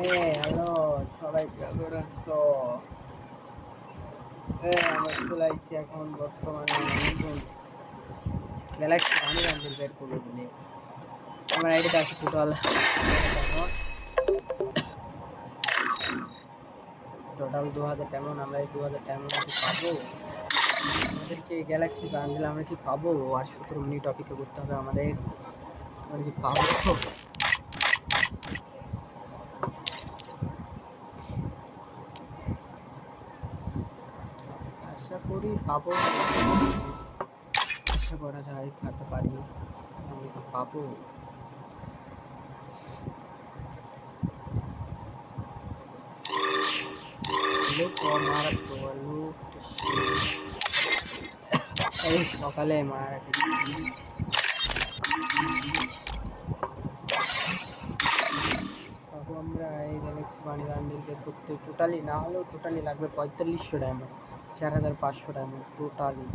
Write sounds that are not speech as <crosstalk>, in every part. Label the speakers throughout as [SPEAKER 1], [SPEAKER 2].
[SPEAKER 1] হ্যাঁ হ্যালো হ্যাঁ আমরা চলে এখন বর্তমানে গ্যালাক্সি আমি করব টোটাল টোটাল দু হাজার আমরা এই দু হাজার কি পাবো? আমাদেরকে গ্যালাক্সি বান্ডেল আমরা কি পাবো? আর সতেরো মিনিট অপেক্ষা করতে হবে আমাদের। আমরা কি পাবো আশা করি পাবো আশা করা যায় খাতে পারি, আমি তো পাবো এই সকালে মারা আমরা এই গ্যালাক্সি পানি বান্ডিলকে করতে টোটালি না হলেও টোটালি লাগবে পঁয়তাল্লিশশো ডায়মন্ড চার হাজার পাঁচশো টাকা টোটালি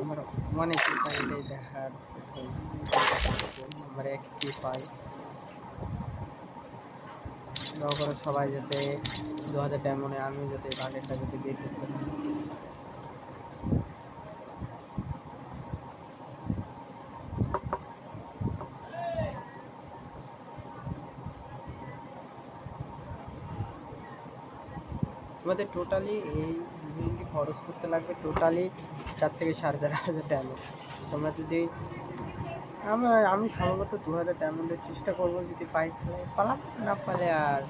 [SPEAKER 1] আমার অনেক এটাই দেখার আমার এক কি পাই সবাই যাতে দু হাজার ডায়মন্ডে আমিও যাতে বান্ডেলটা যাতে বের করতে পারি। তোমাদের টোটালি এই দিনটি খরচ করতে লাগবে টোটালি চার থেকে সাড়ে চার হাজার ডায়মন্ড তোমরা যদি আমরা, আমি সম্ভবত দু হাজার ডায়মন্ডের চেষ্টা করব যদি পাই পালাম, না পালে আর।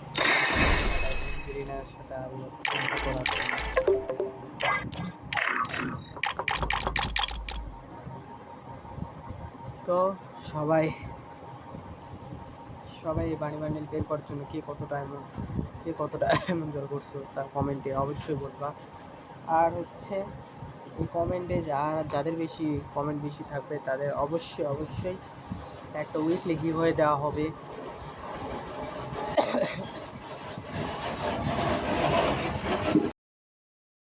[SPEAKER 1] তো সবাই সবাই এই বাণী বান্ডিল বের করার জন্য কে কত ডায়মন্ড কে কত ডায়মন্ড <laughs> জল করছ তার কমেন্টে অবশ্যই বলবা। আর হচ্ছে এই কমেন্টে যারা যাদের বেশি কমেন্ট বেশি থাকবে তাদের অবশ্যই অবশ্যই একটা উইকলি গিভ হয়ে দেওয়া হবে।